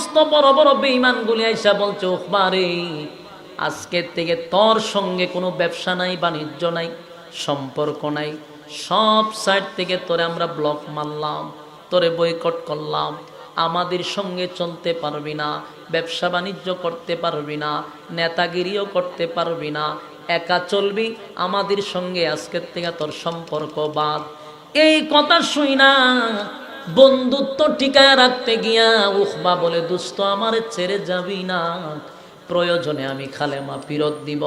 সমস্ত বড় বড় বেঈমান গুলি আইসা বলছে উখবারে আজকের থেকে তোর সঙ্গে কোনো ব্যবসা নাই, বাণিজ্য নাই, সম্পর্ক নাই, সব সাইড থেকে তোরে আমরা ব্লক মারলাম, তোরে বয়কট করলাম, আমাদের সঙ্গে চলতে পারবি না, ব্যবসা বাণিজ্য করতে পারবি না, নেতাগিরিও করতে পারবি না, একা চলবি, আমাদের সঙ্গে আজকের থেকে তোর সম্পর্ক বাদ। এই কথা শুই না বন্ধুত্ব টিকায় রাখতে গিয়া উখবা বলে দুস্থ আমার ছেড়ে যাবি না। প্রয়োজনে আমি খালেমা ফিরত দিব।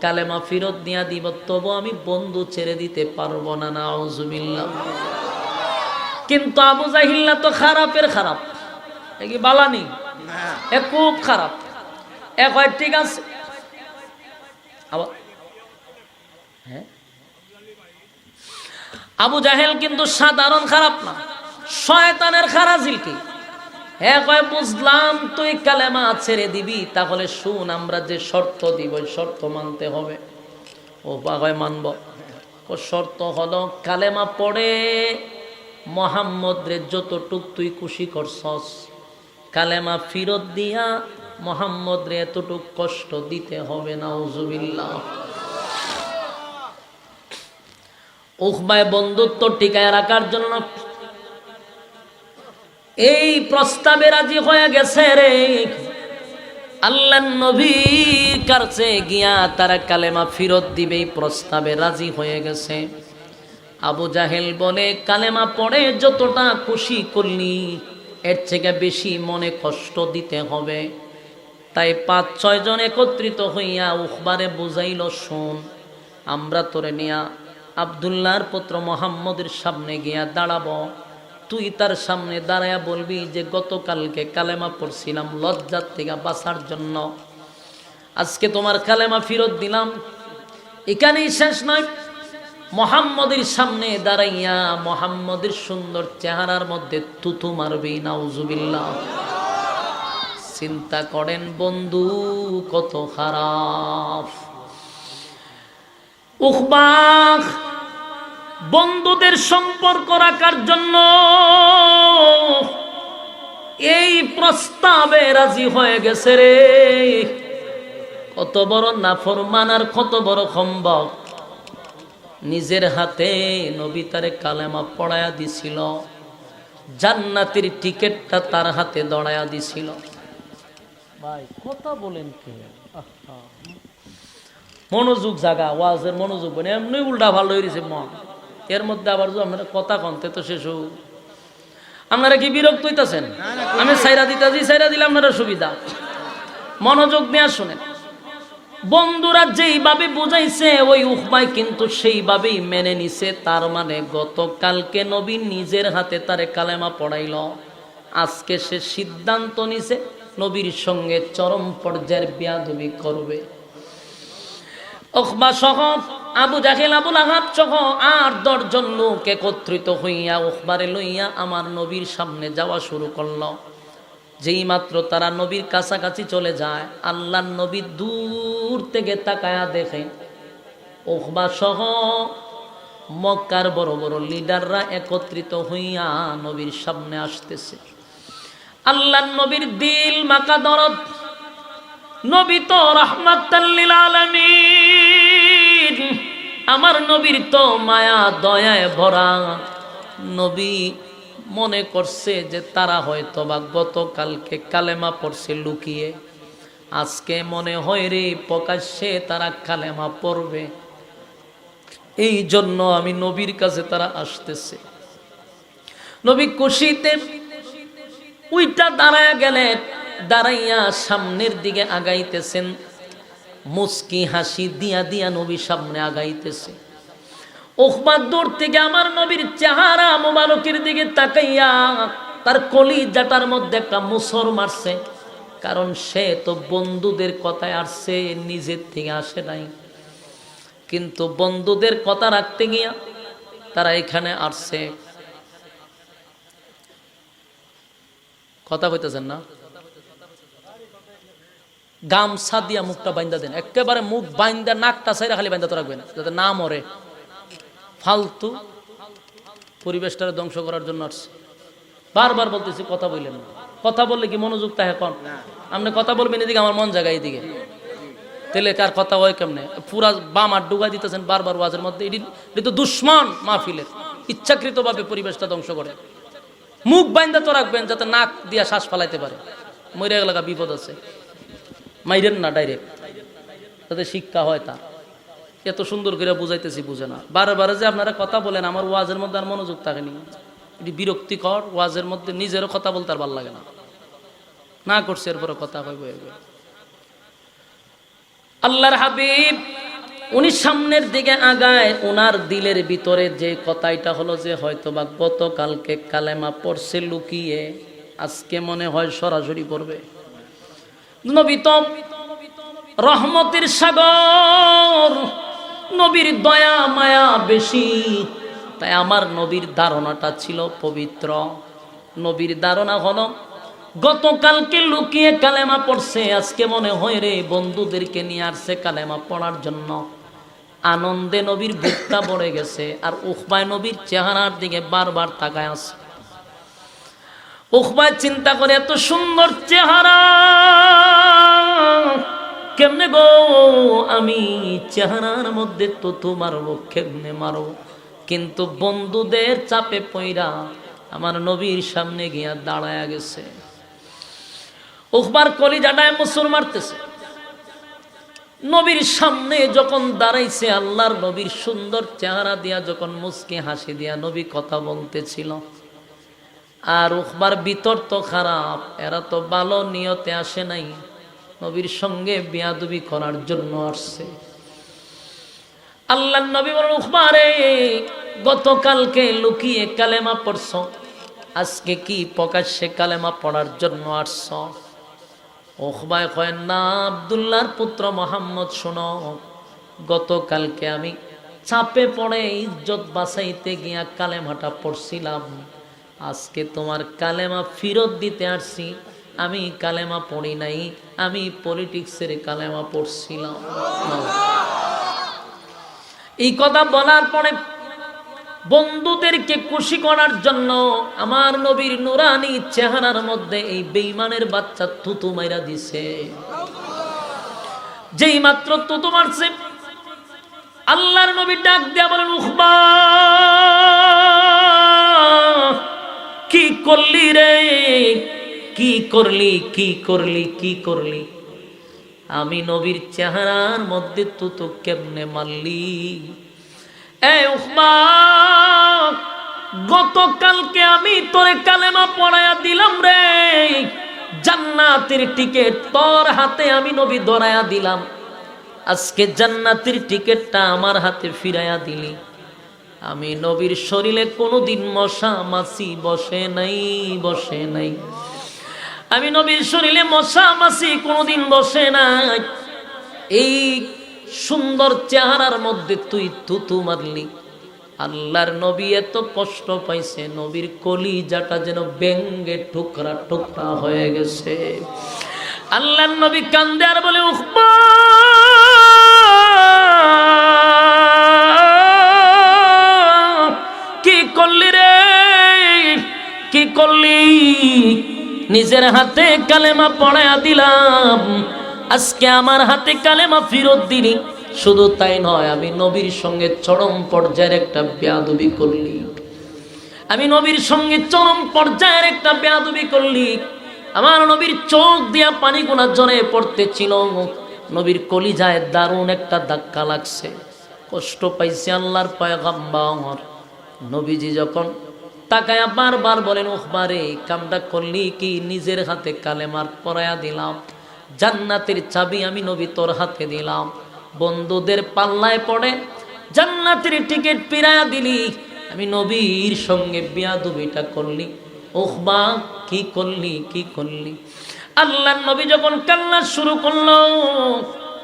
কালেমা ফিরত দিয়া দিব, তবু আমি বন্ধু ছেড়ে দিতে পারব না না আউজুবিল্লাহ কিন্তু আবু জাহিল্লা তো খারাপের খারাপ। কি বালানি? এ খুব খারাপ। এ কয়, ঠিক আছে। আবার হ্যাঁ? আবু জাহেল কিন্তু সাধারণ খারাপ না। শয়তানের খারাজিল কি? হ্যাঁ কয়, বুঝলাম তুই কালেমা ছেড়ে দিবি, তাহলে শুন আমরা যে শর্ত দিব শর্ত মানতে হবে। ও হয় মানব। ও শর্ত হলো কালেমা পড়ে মোহাম্মদ রে যতটুক তুই খুশি করছস, কালেমা ফিরত দিয়া মোহাম্মদ রে এতটুক কষ্ট দিতে হবে না উজুবিল্লাহ উখবায় বন্ধুত্ব টিকায় রাখার জন্য এই প্রস্তাবে রাজি হয়ে গেছে রে। আল্লাহ নবীর কাছে গিয়া তারা কালেমা ফিরত দিবে, এই প্রস্তাবে রাজি হয়ে গেছে। আবু জাহেল বলে, কালেমা পড়ে যতটা খুশি করলি, এর থেকে বেশি মনে কষ্ট দিতে হবে। তাই পাঁচ, ছয় জন একত্রিত হইয়া উখবারে বুঝাইল, শোন, আমরা তোরে নিয়া আবদুল্লাহর পুত্র মোহাম্মদের সামনে গিয়া দাঁড়াবো। তুই তার সামনে দাঁড়ায়া বলবি যে, গতকালকে কালেমা পড়ছিলাম লজ্জার থেকে বাঁচার জন্য। আজকে তোমার কালেমা ফিরত দিলাম। এখানেই শেষ নয়। মোহাম্মদের সামনে দাঁড়াইয়া মোহাম্মদের সুন্দর চেহারার মধ্যে তুতু মারবি, নাউজুবিল্লাহ। চিন্তা করেন, বন্ধু, কত খারাপ। উখবাখ বন্ধুদের সম্পর্ক রাখার জন্য এই প্রস্তাবে রাজি হয়ে গেছে রে। কত বড় নাফরমান আর কত বড় সম্ভব নিজের হাতে নবী তারে কালেমা পড়ায়া দিছিল। জান্নাতের টিকেটটা তার হাতে দড়ায়া দিছিল। ভাই, কথা বলেন কে। মনোযোগ জাগা, ওয়াজের মনোযোগ মানে এমনি উল্টা ভালো হয়েছে মন। এর মধ্যে আবার যদি আপনারা কথা কনতে তো শেষ হোক আপনারা কি বিরক্ত হইতেছেন? আমি সাইরা দিতেছি, সাইরা দিলে আপনারা সুবিধা। মনোযোগ দেওয়া শুনেন। বন্ধুরা যেইভাবে বুঝাইছে, ওই উহবাই কিন্তু সেইভাবেই মেনে নিছে। তার মানে গতকালকে নবী নিজের হাতে তারে কালেমা পড়াইল। আজকে সে সিদ্ধান্ত নিছে, নবীর সঙ্গে চরম পর্যায়ের বিয়াদবি করবে। ওখবা সহ আবু জাহেল আবুল আহাব সহ আর দশজন লোক একত্রিত হইয়া ওখবারে লইয়া আমার নবীর সামনে যাওয়া শুরু করল। যেই মাত্র তারা নবীর কাছাকাছি চলে যায় আল্লাহ নবী দূর থেকে তাকায়া দেখে। ওখবা সহ মক্কার বড় বড় লিডাররা একত্রিত হইয়া নবীর সামনে আসতেছে। আল্লাহ নবীর দিল, মাকা দরদ। নবী তো রহমাতাল্লিল আলামিন। আমার নবীর তো মায়া দয়ায় ভরা। নবী মনে করছে যে তারা হয়তো বা গতকালকে কালেমা পড়ছে লুকিয়ে। আজকে মনে হয় রে, প্রকাশ্যে তারা কালেমা পড়বে। এই জন্য আমি নবীর কাছে তারা আসতেছে। নবী খুশিতে উইটা দাঁড়ায় গেলেন, দাঁড়াইয়া সামনের দিকে আগাইতেছেন। মুস্কি হাসি দিয়া দিয়া নবী সামনে আগাইতেছে। ওখবার দূর থেকে আমার নবীর চেহারা মোবারকের দিকে তাকাইয়া তার কলি জাটার মধ্যে একটা মুসর মারছে। কারণ সে তো বন্ধুদের কথায় আসছে নিজের থেকে আসে নাই। কিন্তু বন্ধুদের কথা রাখতে গিয়া তারা এখানে আসছে। কথা কইতেছেন না? গামছা দিয়া মুখটা বাইন্দা দেন। একেবারে মুখ বাইন্দা নাকটা সাইরা খালি বাইন্দা তো রাখবেন যাতে না মরে। ফালতু পরিবেশটারে ধ্বংস করার জন্য আসছে বারবার বলতেছি কথা বললেন না। কথা বললে কি মনোযোগ থাকে কন? আপনি কথা বলবেন এদিকে আমার মন জায়গায় এদিকে। তেলে কার কথা হয় কেমনে? পুরা বাম আর ডুগা দিতেছেন বারবার ওয়াজের মধ্যে। এটি এটি তো দুশ্মন মাহফিলের। ইচ্ছাকৃতভাবে পরিবেশটা ধ্বংস করে। মুখ বাইন্দা তো রাখবেন যাতে নাক দিয়া শ্বাস ফালাইতে পারে। মরে এলাকা বিপদ আছে। মাইরেন না ডাইরেক্ট। তাতে শিক্ষা হয় তা। এত সুন্দর করে বুঝাইতেছি বুঝে না। বারে বারে যে আপনারা কথা বলেন, আমার ওয়াজের মধ্যে আর মনোযোগ থাকেনি এটি বিরক্তিকর, ওয়াজের মধ্যে নিজেরও কথা বলতে আর ভালো লাগে না। না করছে এরপরে কথা এগো আল্লাহর হাবিব, উনি সামনের দিকে আগায় ওনার দিলের ভিতরে যে কথাইটা হলো যে হয়তো বা গতকালকে কালেমা পড়ছে লুকিয়ে, আজকে মনে হয় সরাসরি পড়বে। নবী তো রহমতের সাগর, নবীর দয়া, মায়া বেশি। তাই আমার নবীর ধারণাটা ছিল পবিত্র। নবীর ধারণা হলো, গতকালকে লুকিয়ে কালেমা পড়ছে, আজকে মনে হয় রে বন্ধুদেরকে নিয়ে আসছে কালেমা পড়ার জন্য। আনন্দে নবীর বুকটা পড়ে গেছে, আর উখবায় নবীর চেহারার দিকে বারবার তাকায় আছে। উখবায় চিন্তা করে এত সুন্দর চেহারা। কেমনে গো আমি চেহারার মধ্যে তো তোমার কেমনে মারো? কিন্তু বন্ধুদের চাপে পইরা আমার নবীর সামনে গিয়া দাঁড়ায়া গেছে। উখবার কলিজাটায় মুসুর মারতেছে। নবীর সামনে যখন দাঁড়াইছে, আল্লাহর নবীর সুন্দর চেহারা দিয়া যখন মুসকে হাসি দিয়া নবী কথা বলতেছিল। আর উখবার বিতর তো খারাপ, এরা তো ভালো নিয়তে আসে নাই। নবীর সঙ্গে বিয়াদবি করার জন্য আসছে। আল্লাহ নবী বলেন উখবারে গতকালকে লুকিয়ে কালেমা পড়ছ, আজকে কি প্রকাশ্যে কালেমা পড়ার জন্য আসছ? ওখবায় কয় না, আবদুল্লাহর পুত্র মোহাম্মদ, শোনো, গতকালকে আমি চাপে পড়ে ইজ্জত বাঁচাইতে গিয়া কালেমাটা পড়ছিলাম। আজকে তোমার কালেমা ফিরত দিতে আসছি। আমি কালেমা পড়ি নাই, আমি পলিটিক্সের কালেমা পড়ছিলাম। এই কথা বলার পরে বন্ধুদেরকে খুশি করার জন্য আমার নবীর নুরানি চেহারার মধ্যে এই বেইমানের বাচ্চা থুতু মাইরা দিছে। যেই মাত্র তুতু মারছে, আল্লাহর নবী ডাক দেয়া বলেন, উখবা! কি করলি রে? কি করলি কি করলি কি করলি? আমি নবীর চেহারার মধ্যে তো তো কেমনে মারলি? গতকালকে আমি তোরে কালেমা পড়ায়া দিলাম রে। জান্নাতের টিকিট তোর হাতে আমি নবী ধরায়া দিলাম। আজকে জান্নাতের টিকিটটা আমার হাতে ফিরাইয়া দিলি। আমি নবীর শরীরে কোনোদিন মশা মাছি বসে নাই বসে নাই। আমি নবীর শরীরে মশা মাছি কোনোদিন বসে নাই। এই সুন্দর চেহারার মধ্যে তুই তুতু মারলি। আল্লাহর নবী এত কষ্ট পাইছে, নবীর কলিজাটা যেন ব্যঙ্গে টুকরা টুকরা হয়ে গেছে। আল্লাহর নবী কান্দে আর বলে, উখবা! করলি? নিজের হাতে কালেমা পড়ায়া দিলাম। আজকে আমার হাতে কালেমা ফিরত দিলি। শুধু তাই নয়, আমি নবীর সঙ্গে চরম পর্যায়ের একটা বেয়াদবি করলি। আমি নবীর সঙ্গে চরম পর্যায়ের একটা বেয়াদবি করলি। আমার নবীর চোখ দিয়া পানি গোনা জনে পড়তেছিল নবীর কলিজায় দারুণ একটা ধাক্কা লাগছে। কষ্ট পাইছে আল্লাহর পয়গাম্বার। নবীজি যখন তাকায়া বারবার বলেন উখবারে কামটা করলি কি? নিজের হাতে কালেমার পরায়া দিলাম। জান্নাতের চাবি আমি নবী তোর হাতে দিলাম। বন্ধুদের পাল্লায় পড়ে, জান্নাতের টিকিট পিরায়া দিলি। আমি নবীর সঙ্গে বিয়া দুবিটা করলি ওখবা কি করলি কি করলি? আল্লাহ নবী যখন কান্না শুরু করল,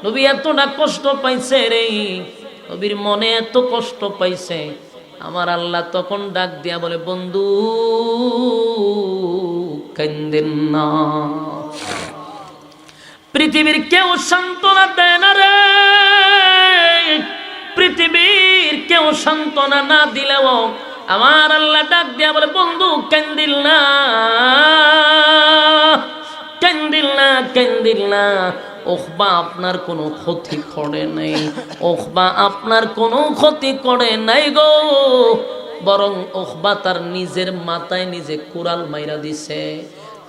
নবী এতটা কষ্ট পাইছে রে। নবীর মনে এত কষ্ট পাইছে। আমার আল্লাহ তখন ডাক দিয়া বলে, বন্ধু, কান্দেন না। পৃথিবীর কেউ সান্ত্বনা দেয় না রে। পৃথিবীর কেউ সান্ত্বনা না দিলেও আমার আল্লাহ ডাক দিয়া বলে, বন্ধু, কেন্দিল না। কেন্দিল না কেন্দিল না। ওখবা আপনার কোনো ক্ষতি করে নাই ওখবা আপনার কোনো ক্ষতি করে নাই গো বরং ওখবা তার নিজের মাথায় নিজে কুড়াল মাইরা দিছে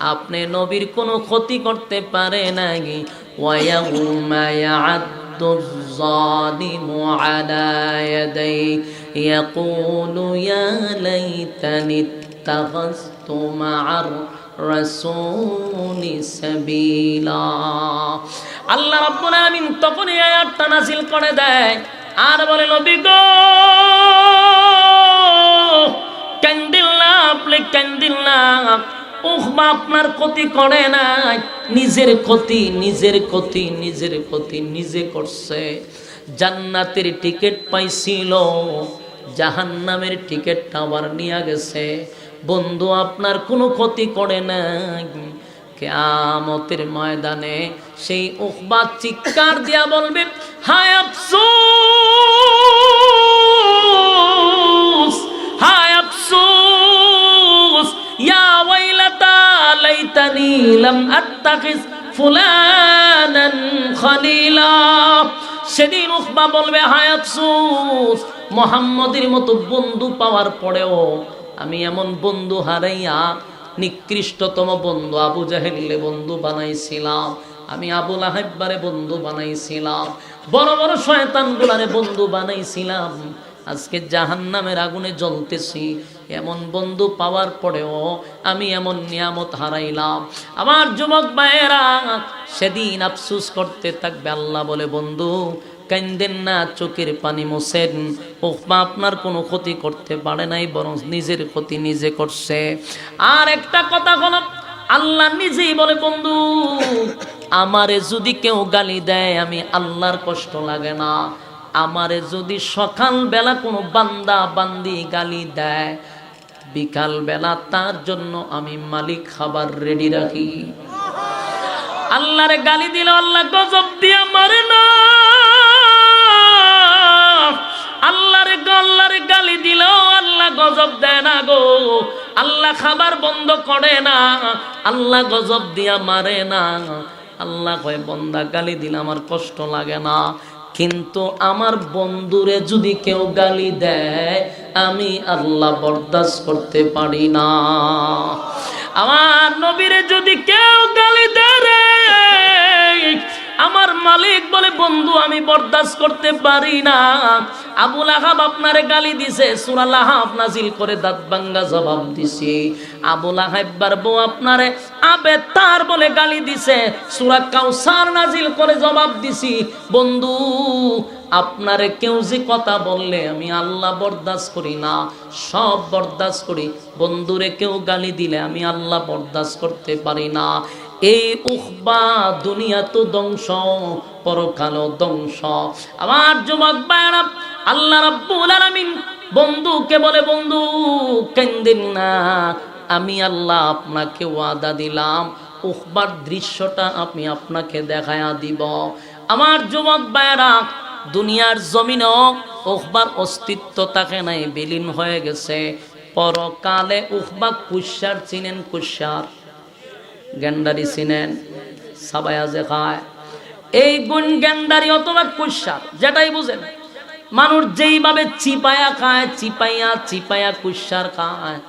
আপনি নবীর কোনো ক্ষতি করতে পারে নাই ওয়ায়াউমা ইয়া'আদ্দু الظالم على يديه يقول يا ليتني اتخذت مع الرسول سبيلا আল্লাহ রাব্বুল আলামিন তখন এই আয়াতটা নাযিল করে দেয় আর বলে নবী গো ক্যান্ডিল না আপনি ক্যান্ডিল না উহমা আপনার ক্ষতি করে নাই নিজের ক্ষতি নিজের ক্ষতি নিজের ক্ষতি নিজে করছে জান্নাতের টিকিট পাইছিল জাহান্নামের টিকিটটা আবার নিয়ে গেছে। বন্ধু, আপনার কোনো ক্ষতি করে নাই। কেয়ামতের ময়দানে সেই উখবা চিৎকার দিয়া বলবে, হায় আফসোস হায় আফসোস, ইয়া ওয়াইলাতা লাইতানি লাম আত্তাখিজ ফুলানান খলিলা। সেদিন উখবা বলবে, হায় আফসোস মোহাম্মদের মতো বন্ধু পাওয়ার পরেও আমি এমন বন্ধু হারাইয়া নিকৃষ্টতম বন্ধু আবু জাহেলে বন্ধু বানাইছিলাম। আমি আবুল আহাব্বারে বন্ধু বানাইছিলাম। বড় বড় শয়তান গুলারে বন্ধু বানাইছিলাম। আজকে জাহান্নামের আগুনে জ্বলতেছি। এমন বন্ধু পাওয়ার পরেও আমি এমন নিয়ামত হারাইলাম। আমার যুবক ভাইয়েরা, সেদিন আফসুস করতে থাকবে আল্লাহ বলে, বন্ধু কান্দেন না, চোখের পানি মোছেন। ওফমা আপনার কোনো ক্ষতি করতে পারে নাই, বরং নিজের ক্ষতি নিজে করছে। আর একটা কথা হলো, আল্লাহ নিজেই বলে, বন্ধু, আমারে যদি কেউ গালি দেয়, আমি আল্লাহর কষ্ট লাগে না। আমারে যদি সকাল বেলা কোনো বান্দা বান্দি গালি দেয় বিকাল বেলা তার জন্য আমি মালিক খাবার রেডি রাখি। আল্লাহরে গালি দিল আল্লাহ গজব দিয়া মারে না। আল্লাহরে আল্লাহরে গালি দিল আল্লাহ গজব দেয় না গো। আল্লাহ খাবার বন্ধ করে না, আল্লাহ গজব দিয়া মারে না। আল্লাহ কয়, বন্দা, গালি দিলে আমার কষ্ট লাগে না। কিন্তু আমার বন্ধুরে যদি কেউ গালি দেয়, আমি আল্লাহ বরদাস্ত করতে পারি না। আমার নবীরে যদি কেউ গালি দেয় আমার মালিক বলে, বন্ধু, আমি বরদাস্ত করতে পারি না। আবুল আহাব আপনারে গালি দিছে। সুরাল আহাব নাজিল করে দাঁত বাঙ্গা জবাব দিছে। আবুল বউ আপনারে আবে তার বলে গালি দিছে। সুরা কাউসার নাজিল করে জবাব দিছি। বন্ধু, আপনারে কেউ যে কথা বললে আমি আল্লাহ বরদাস্ত করি না, সব বরদাস্ত করি। বন্ধুরে কেউ গালি দিলে আমি আল্লাহ বরদাস্ত করতে পারি না। এই উখবা দুনিয়া তো ধ্বংস, পরকালও ধ্বংস। আমার যুবক আল্লাহ রাব্বুল আলামিন বন্ধুকে বলে বন্ধু কেন্দিন না। আমি আল্লাহ আপনাকে ওয়াদা দিলাম। উখবার দৃশ্যটা আমি আপনাকে দেখায়া দিব। আমার যুবক ভাইরা দুনিয়ার জমিনও উখবার অস্তিত্ব থাকে নাই, বিলীন হয়ে গেছে। পরকালে উখবা কুশার চিনেন কুশার গেন্ডারি চিনেন সাবায়া যে খায়। এই গুণ গেন্ডারি অথবা কুশার যেটাই বুঝেন। মানুষ যেইভাবে চিপায়া খায়, চিপাইয়া চিপাইয়া কুশার খায়।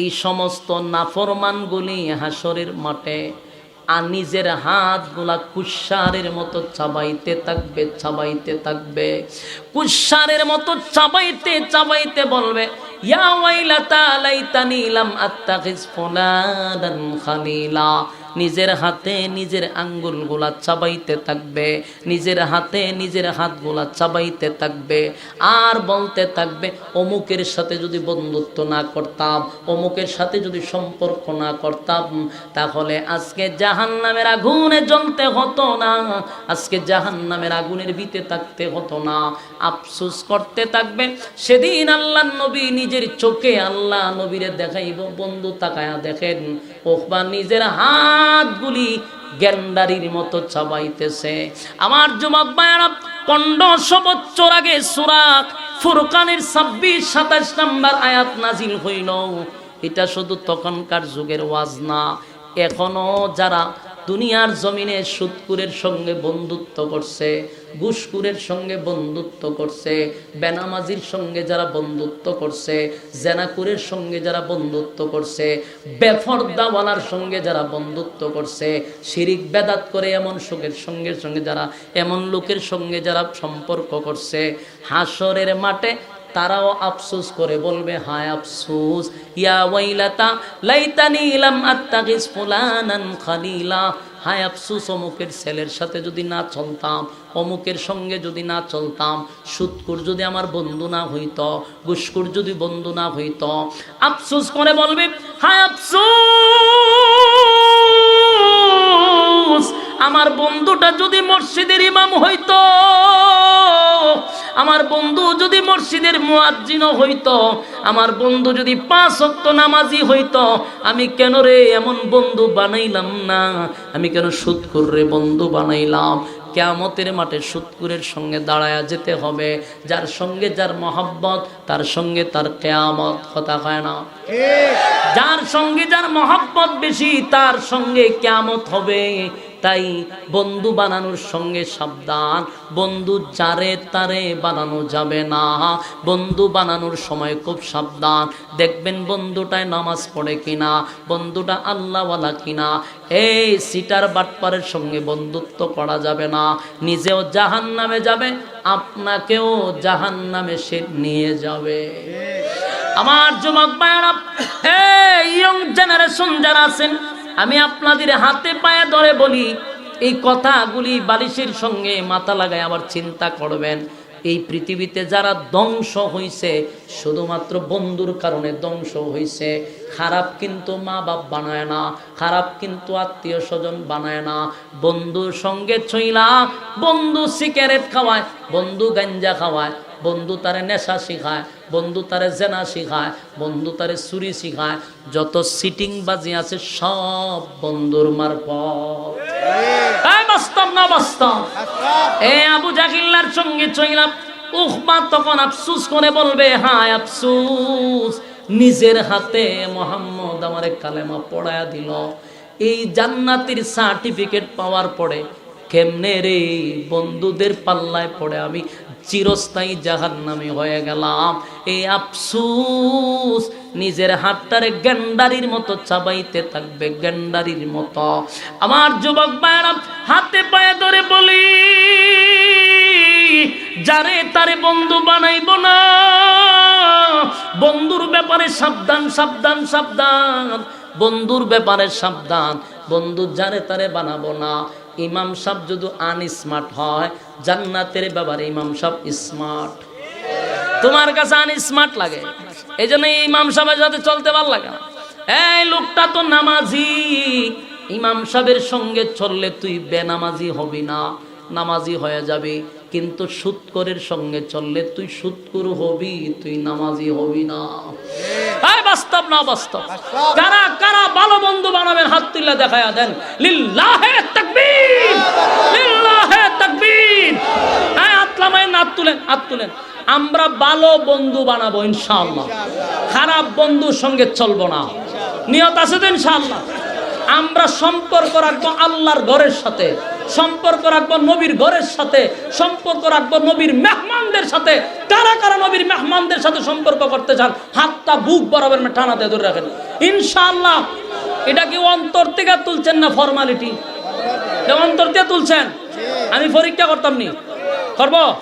এই সমস্ত নাফরমানগুলি হাসরের মাঠে আর নিজের হাতগুলা কুশারের মতো চাবাইতে থাকবে চাবাইতে থাকবে। কুশারের মতো চাবাইতে চাবাইতে বলবে, ইয়া ওয়াইলাতা লাইতানি লাম আত্তাখিজ ফুলানান খালিলা। নিজের হাতে নিজের আঙ্গুলগুলা চাবাইতে থাকবে, নিজের হাতে নিজের হাতগুলা চাবাইতে থাকবে, আর বলতে থাকবে, অমুকের সাথে যদি বন্ধুত্ব না করতাম, অমুকের সাথে যদি সম্পর্ক না করতাম, তাহলে আজকে জাহান নামের আগুনে জ্বলতে হতো না, আজকে জাহান নামের আগুনের ভিতে থাকতে হতো না। আফসুস করতে থাকবে, সেদিন আল্লাহ নবী নিজের চোখে আল্লাহ নবীরে দেখাইব, বন্ধু তাকায়া দেখেন ওখবা নিজের হাতগুলি গ্যান্ডারির মতো চাবাইতেছে। আমার যুবক ভাইয়ারা, পনেরোশো বছর আগে সুরাক ফুরকানের ছাব্বিশ, সাতাশ নাম্বার আয়াত নাজিল হইল। এটা শুধু তখনকার যুগের ওয়াজ না, এখনও যারা দুনিয়ার জমিনে সুদকুরের সঙ্গে বন্ধুত্ব করছে ঘুষকুরের সঙ্গে বন্ধুত্ব করছে, বেনামাজির সঙ্গে যারা বন্ধুত্ব করছে, জেনাকুরের সঙ্গে যারা বন্ধুত্ব করছে, বেফরদাওয়ালার সঙ্গে যারা বন্ধুত্ব করছে, শিরিক বেদাত করে এমন সুখের সঙ্গে সঙ্গে যারা, এমন লোকের সঙ্গে যারা সম্পর্ক করছে, হাসরের মাঠে তারাও আফসোস করে বলবে, হায় আফসোস, ইয়া ওয়াইলাতা, লাইতানি ইলাম আত্তাগিস ফুলানান খালিলা। হায় আফসোস, অমুকের ছেলের সাথে যদি না চলতাম, অমুকের সঙ্গে যদি না চলতাম, সুৎকুর যদি আমার বন্ধু না হইত, গুসকুর যদি বন্ধু না হইত, আফসোস করে বলবে, হায় আফসোস আমার বন্ধুটা যদি মসজিদের ইমাম হইতো আমার বন্ধু যদি মসজিদের মুয়াজ্জিনও হইতো আমার বন্ধু যদি পাঁচ অক্ত নামাজি হইতো আমি কেন রে এমন বন্ধু বানাইলাম না? আমি কেন সুৎকুর রে বন্ধু বানাইলাম? কেয়ামতের মাঠে সুৎকুরের সঙ্গে দাঁড়ায়া যেতে হবে। যার সঙ্গে যার মহাব্বত তার সঙ্গে তার কেয়ামত কথা হয় না? যার সঙ্গে যার মহাব্বত বেশি তার সঙ্গে কেয়ামত হবে। তাই বন্ধু বানানোর সঙ্গে সাবধান। বন্ধু যারে তারে বানানো যাবে না। বন্ধু বানানোর সময় খুব সাবধান। দেখবেন বন্ধুটায় নামাজ পড়ে কিনা বন্ধুটা আল্লাহওয়ালা কিনা। এই সিটার বাটপারের সঙ্গে বন্ধুত্ব করা যাবে না। নিজেও জাহান নামে যাবে আপনাকেও জাহান নামে সে নিয়ে যাবে। আমার যুবক ভাইয়েরা এই ইয়ং জেনারেশন যারা আছেন আমি আপনাদের হাতে পায়ে ধরে বলি, এই কথাগুলি বালিশের সঙ্গে মাথা লাগায় আবার চিন্তা করবেন। এই পৃথিবীতে যারা ধ্বংস হইছে, শুধুমাত্র বন্ধুর কারণে ধ্বংস হইছে। খারাপ কিন্তু মা বাপ বানায় না, খারাপ কিন্তু আত্মীয় স্বজন বানায় না। বন্ধুর সঙ্গে ছইলা, বন্ধু সিগারেট খাওয়ায়, বন্ধু গাঞ্জা খাওয়ায় বন্ধু তারে নেশা শিখায় বন্ধু তারে জেনা শিখায় বন্ধু তারে চুরি শিখায় যত সিটিং বাজি আছে সব বন্ধুর মারফত এই বাস্তব না বাস্তব? এ আবু জাকিল্লার সঙ্গে চইলাম উখমা তখন আফসুস করে বলবে হায় আফসুস নিজের হাতে মোহাম্মদ আমারে কালেমা পড়ায়া দিল। এই জান্নাতির সার্টিফিকেট পাওয়ার পরে কেমনে রে বন্ধুদের পাল্লায় পড়ে আমি চিরস্থায়ী জাহান্নামী হয়ে গেলাম। এই আফসুস, নিজের হাতটারে গেন্ডারির মতো চাবাইতে থাকবে, গেন্ডারির মতো। আমার যুবক ভাইয়েরা, হাতে পায়ে ধরে বলি, যারে তারে বন্ধু বানাইব না, বন্ধুর ব্যাপারে সাবধান সাবধান সাবধান, বন্ধুর ব্যাপারে সাবধান, বন্ধু যারে তারে বানাবো না। ইমাম সাহেব যদি আন আনস্মার্ট হয়, জান্নাতের ব্যাপারে ইমাম সাহেব স্মার্ট। তোমার কাছে আন স্মার্ট লাগে। এই জন্য ইমাম সাহেবের সাথে চলতে ভালো লাগে না। এই লোকটা তো নামাজি। ইমাম সাহেবের সঙ্গে চললে তুই বেনামাজি হবি না। নামাজি হয়ে যাবি। কিন্তু সুৎকরের সঙ্গে চললে তুই সুৎকুর হবি তুই নামাজি হবি না। বাস্তব না বাস্তব? কারা কারা ভালো বন্ধু বানাবেন হাত তুলে দেখায়া দেন? লিল্লাহে তাকবীর! লিল্লাহে তাকবীর! হ্যাঁ আতলামায় হাত তুলেন হাত তুলেন। আমরা ভালো বন্ধু বানাবো ইনশাআল্লাহ। খারাপ বন্ধুর সঙ্গে চলবো না। নিয়ত আছে তো ইনশাআল্লাহ। আমরা সম্পর্ক রাখব আল্লাহর ঘরের সাথে। সম্পর্ক রাখব নবীর ঘরের সাথে, সম্পর্ক রাখব নবীর মেহমানদের সাথে। কারা কারা নবীর মেহমানদের সাথে সম্পর্ক করতে চান? হাতটা বুক বরাবর টানাতে ধরে রাখেন। ইনশাআল্লাহ, এটা কি অন্তর থেকে তুলছেন না ফর্মালিটি? অন্তর থেকে তুলছেন? আমি পরীক্ষা করতাম নি। করব?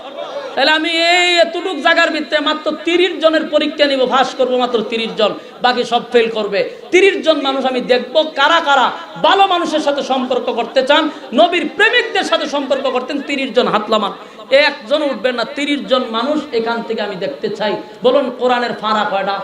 তাহলে আমি এই এতটুক জায়গার ভিত্তে মাত্র তিরিশ জনের পরীক্ষা নিব, ভাস করব মাত্র তিরিশ জন। বাকি সব ফেল করবে। তিরিশ জন মানুষ আমি দেখব কারা কারা ভালো মানুষের সাথে সম্পর্ক করতে চান, নবীর প্রেমিকদের সাথে সম্পর্ক করতেন তিরিশ জন হাতলামান একজন উঠবেন না, তিরিশ জন মানুষ এখান থেকে আমি দেখতে চাই। বলুন, কোরআনের ফাঁড়া কয়টা?